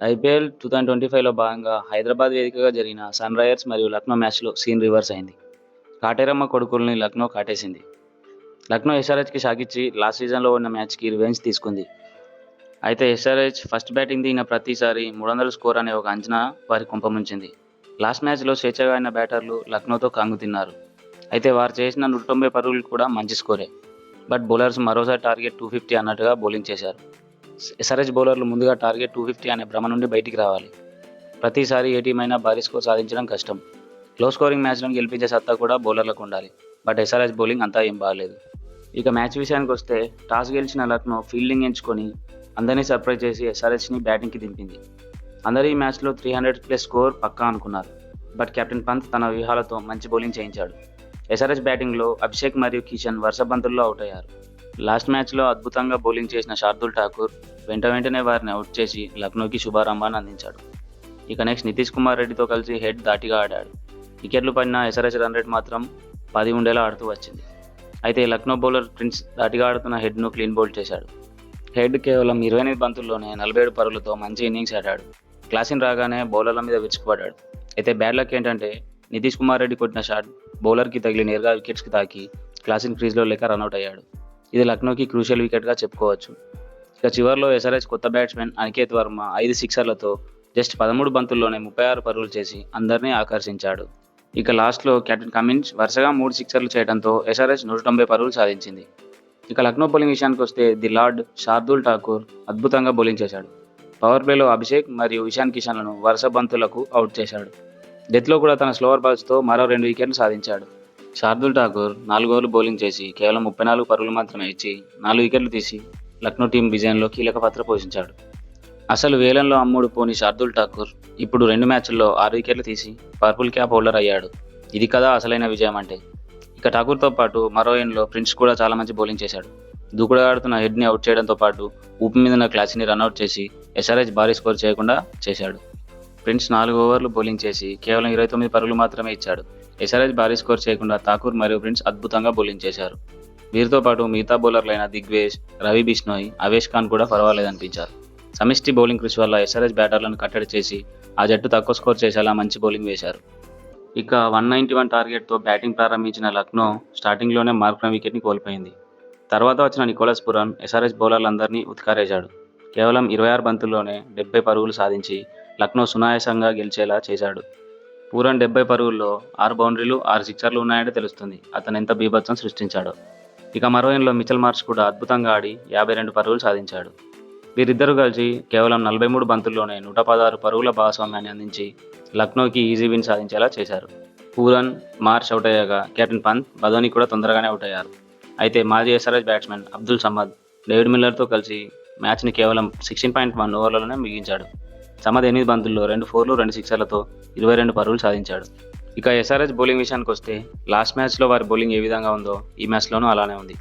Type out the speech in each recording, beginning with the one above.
IPL two thousand twenty ఫైవ్లో భాగంగా హైదరాబాద్ వేదికగా జరిగిన సన్ రైజర్స్ మరియు లక్నో మ్యాచ్లో సీన్ రివర్స్ అయింది. కాటేరమ్మ కొడుకుల్ని లక్నో కాటేసింది. లక్నో ఎస్ఆర్హెచ్కి షాకిచ్చి లాస్ట్ సీజన్లో ఉన్న మ్యాచ్కి రివెంజ్ తీసుకుంది. అయితే ఎస్ఆర్హెచ్ ఫస్ట్ బ్యాటింగ్ దిగిన ప్రతిసారి మూడు వందల స్కోర్ అనే ఒక అంచనా వారి కుంపముంచింది లాస్ట్ మ్యాచ్లో స్వేచ్ఛగా అయిన బ్యాటర్లు లక్నోతో కాంగుతిన్నారు అయితే వారు చేసిన నూట తొంభై పరుగులు కూడా మంచి స్కోరే. బట్ బౌలర్స్ మరోసారి టార్గెట్ టూ ఫిఫ్టీ అన్నట్టుగా బౌలింగ్ చేశారు. ఎస్ఆర్హెచ్ బౌలర్లు ముందుగా టార్గెట్ టూ ఫిఫ్టీ అనే భ్రమ నుండి బయటికి రావాలి. ప్రతిసారి ఏ టీం అయినా భారీ స్కోర్ సాధించడం కష్టం. లో స్కోరింగ్ మ్యాచ్లను గెలిపించే సత్తా కూడా బౌలర్లకు ఉండాలి. బట్ ఎస్ఆర్హెచ్ బౌలింగ్ అంతా ఏం బాగాలేదు. ఇక మ్యాచ్ విషయానికి వస్తే టాస్ గెలిచిన లక్నో ఫీల్డింగ్ ఎంచుకొని అందరినీ సర్ప్రైజ్ చేసి ఎస్ఆర్హెచ్ని బ్యాటింగ్కి దింపింది. అందరూ ఈ మ్యాచ్లో త్రీ హండ్రెడ్ ప్లస్ స్కోర్ పక్కా అనుకున్నారు. బట్ కెప్టెన్ పంత్ తన వ్యూహాలతో మంచి బౌలింగ్ చేయించాడు. ఎస్ఆర్హెచ్ బ్యాటింగ్లో అభిషేక్ మరియు కిషన్ వరుస బంతుల్లో అవుట్ అయ్యారు. లాస్ట్ మ్యాచ్లో అద్భుతంగా బౌలింగ్ చేసిన శార్దుల్ ఠాకూర్ వెంట వెంటనే వారిని అవుట్ చేసి లక్నోకి శుభారంభాన్ని అందించాడు. ఇక నెక్స్ట్ నితీష్ కుమార్ రెడ్డితో కలిసి హెడ్ దాటిగా ఆడాడు. వికెట్లు పడిన ఎస్ఆర్ఎస్ రన్ రేట్ మాత్రం పది ఉండేలా ఆడుతూ వచ్చింది. అయితే లక్నో బౌలర్ ప్రిన్స్ దాటిగా ఆడుతున్న హెడ్ను క్లీన్ బౌల్డ్ చేశాడు. హెడ్ కేవలం ఇరవై ఎనిమిది బంతుల్లోనే నలభై ఏడు పరుగులతో మంచి ఇన్నింగ్స్ ఆడాడు. క్లాసిన్ రాగానే బౌలర్ల మీద విరుచుకుపడ్డాడు. అయితే బ్యాడ్ లక్ ఏంటంటే నితీష్ కుమార్ రెడ్డి కొట్టిన షాట్ బౌలర్కి తగిలి నేరుగా వికెట్స్కి తాకి క్లాసిన్ క్రీజ్లో లేక రన్అట్ అయ్యాడు. ఇది లక్నోకి క్రూషియల్ వికెట్గా చెప్పుకోవచ్చు. ఇక చివరిలో ఎస్ఆర్హెచ్ కొత్త బ్యాట్స్మెన్ అనికేత్ వర్మ ఐదు సిక్సర్లతో జస్ట్ పదమూడు బంతుల్లోనే ముప్పై ఆరు పరుగులు చేసి అందరినీ ఆకర్షించాడు. ఇక లాస్ట్లో కెప్టెన్ కమిన్స్ వరుసగా మూడు సిక్సర్లు చేయడంతో ఎస్ఆర్హెచ్ నూట తొంభై పరుగులు సాధించింది. ఇక లక్నో బౌలింగ్ విషయానికి వస్తే ది లార్డ్ శార్దుల్ ఠాకూర్ అద్భుతంగా బౌలింగ్ చేశాడు. పవర్ ప్లేలో అభిషేక్ మరియు ఇషాన్ కిషన్లను వరుస బంతులకు అవుట్ చేశాడు. డెత్లో కూడా తన స్లోవర్ బాల్స్తో మరో రెండు వికెట్లు సాధించాడు. శార్దుల్ ఠాకూర్ నాలుగు ఓవర్లు బౌలింగ్ చేసి కేవలం ముప్పై నాలుగు పరుగులు మాత్రమే ఇచ్చి నాలుగు వికెట్లు తీసి లక్నో టీం విజయంలో కీలక పాత్ర పోషించాడు. అసలు వేలంలో అమ్ముడు పోని శార్దుల్ ఠాకూర్ ఇప్పుడు రెండు మ్యాచ్ల్లో ఆరు వికెట్లు తీసి పర్పుల్ క్యాప్ హోల్డర్ అయ్యాడు. ఇది కదా అసలైన విజయం అంటే. ఇక ఠాకూర్తో పాటు మరో ఎండ్లో ప్రిన్స్ కూడా చాలా మంచి బౌలింగ్ చేశాడు. దూకుడగాడుతున్న హెడ్ని అవుట్ చేయడంతో పాటు ఊపి మీద ఉన్న క్లాస్ని రన్అట్ చేసి ఎస్ఆర్హెచ్ భారీ స్కోర్ చేయకుండా చేశాడు. ప్రిన్స్ నాలుగు ఓవర్లు బౌలింగ్ చేసి కేవలం ఇరవై తొమ్మిది పరుగులు మాత్రమే ఇచ్చాడు. ఎస్ఆర్ఎస్ భారీ స్కోర్ చేయకుండా ఠాకూర్ మరియు ప్రిన్స్ అద్భుతంగా బౌలింగ్ చేశారు. వీరితో పాటు మిగతా బౌలర్లైన దిగ్వేష్ రవి బిష్నోయ్ అవేష్ ఖాన్ కూడా పర్వాలేదనిపించారు. సమిష్టి బౌలింగ్ కృషి వల్ల ఎస్ఆర్ఎస్ బ్యాటర్లను కట్టడి చేసి ఆ జట్టు తక్కువ స్కోర్ చేసేలా మంచి బౌలింగ్ వేశారు. ఇక వన్ నైంటీ వన్ టార్గెట్తో బ్యాటింగ్ ప్రారంభించిన లక్నో స్టార్టింగ్లోనే మార్క్న వికెట్ని కోల్పోయింది. తర్వాత వచ్చిన నికోలస్ పురాన్ ఎస్ఆర్ఎస్ బౌలర్లందరినీ ఉత్కారేశాడు. కేవలం ఇరవై ఆరు బంతుల్లోనే డెబ్బై పరుగులు సాధించి లక్నో సునాయాసంగా గెలిచేలా చేశాడు. పూరన్ డెబ్బై పరుగుల్లో ఆరు బౌండరీలు ఆరు సిక్సర్లు ఉన్నాయంటే తెలుస్తుంది. అతను ఎంత బీభత్సం సృష్టించాడో. ఇక మరో మిచల్ మార్చ్ కూడా అద్భుతంగా ఆడి యాభై రెండు పరుగులు సాధించాడు. వీరిద్దరూ కలిసి కేవలం నలభై మూడు బంతుల్లోనే నూట పదహారు పరుగుల భాగస్వామ్యాన్ని అందించి లక్నోకి ఈజీ విన్ సాధించేలా చేశారు. పూరన్ మార్చ్ అవుట్ అయ్యాక కెప్టెన్ పంత్ బధోని కూడా తొందరగానే అవుట్ అయ్యారు. అయితే మాజీ SRS batsman Abdul Samad David మిల్లర్తో కలిసి మ్యాచ్ని కేవలం సిక్స్టీన్ పాయింట్ వన్ ఓవర్లలోనే ముగించాడు. సమద్ ఎనిమిది బంతుల్లో రెండు ఫోర్లు రెండు సిక్సర్లతో ఇరవై రెండు పరుగులు సాధించాడు. ఇక ఎస్ఆర్ఎస్ బౌలింగ్ విషయానికి వస్తే లాస్ట్ మ్యాచ్లో వారి బౌలింగ్ ఏ విధంగా ఉందో ఈ మ్యాచ్లోనూ అలానే ఉంది.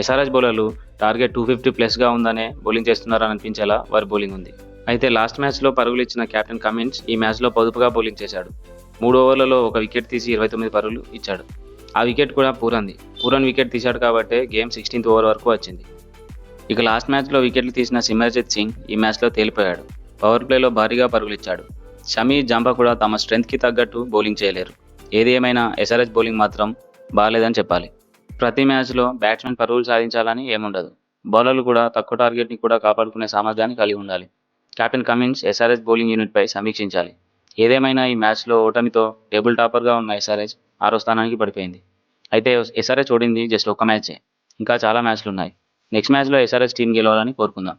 ఎస్ఆర్హెచ్ బౌలర్లు టార్గెట్ టూ ఫిఫ్టీ ప్లస్గా ఉందనే బౌలింగ్ చేస్తున్నారని అనిపించేలా వారి బౌలింగ్ ఉంది. అయితే లాస్ట్ మ్యాచ్లో పరుగులు ఇచ్చిన కెప్టెన్ కమిన్స్ ఈ మ్యాచ్లో పొదుపుగా బౌలింగ్ చేశాడు. మూడు ఓవర్లలో ఒక వికెట్ తీసి ఇరవై తొమ్మిది పరుగులు ఇచ్చాడు. ఆ వికెట్ కూడా పూరంది. పూరన్ వికెట్ తీశాడు కాబట్టే గేమ్ సిక్స్టీన్త్ ఓవర్ వరకు వచ్చింది. ఇక లాస్ట్ మ్యాచ్లో వికెట్లు తీసిన సిమర్జిత్ సింగ్ ఈ మ్యాచ్లో తేలిపోయాడు. పవర్ ప్లేలో భారీగా పరుగులిచ్చాడు. షమీ జంపా కూడా తమ స్ట్రెంత్కి తగ్గట్టు బౌలింగ్ చేయలేరు. ఏది ఏమైనా ఎస్ఆర్ఎస్ బౌలింగ్ మాత్రం బాగాలేదని చెప్పాలి. ప్రతి మ్యాచ్లో బ్యాట్స్మెన్ పరుగులు సాధించాలని ఏముండదు. బౌలర్లు కూడా తక్కువ టార్గెట్ని కూడా కాపాడుకునే సామర్థ్యాన్ని కలిగి ఉండాలి. కెప్టెన్ కమిన్స్ ఎస్ఆర్ఎస్ బౌలింగ్ యూనిట్పై సమీక్షించాలి. ఏదేమైనా ఈ మ్యాచ్లో ఓటమితో టేబుల్ టాపర్గా ఉన్న ఎస్ఆర్హెచ్ ఆరో స్థానానికి పడిపోయింది. అయితే ఎస్ఆర్హెచ్ ఓడింది జస్ట్ ఒక్క మ్యాచే. ఇంకా చాలా మ్యాచ్లు ఉన్నాయి. నెక్స్ట్ మ్యాచ్లో ఎస్ఆర్హెచ్ టీం గెలవాలని కోరుకుందాం.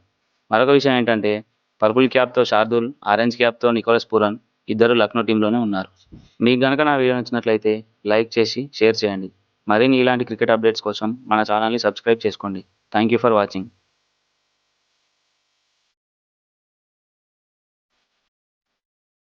మరొక విషయం ఏంటంటే పర్పుల్ క్యాప్తో శార్దుల్ ఆరెంజ్ క్యాప్తో నికోలస్ పూరన్ ఇద్దరు లక్నో టీంలోనే ఉన్నారు. మీకు గనక నా వీడియో నచ్చినట్లయితే లైక్ చేసి షేర్ చేయండి. మరిన్ని ఇలాంటి క్రికెట్ అప్డేట్స్ కోసం మన ఛానల్ని సబ్స్క్రైబ్ చేసుకోండి. Thank you for watching.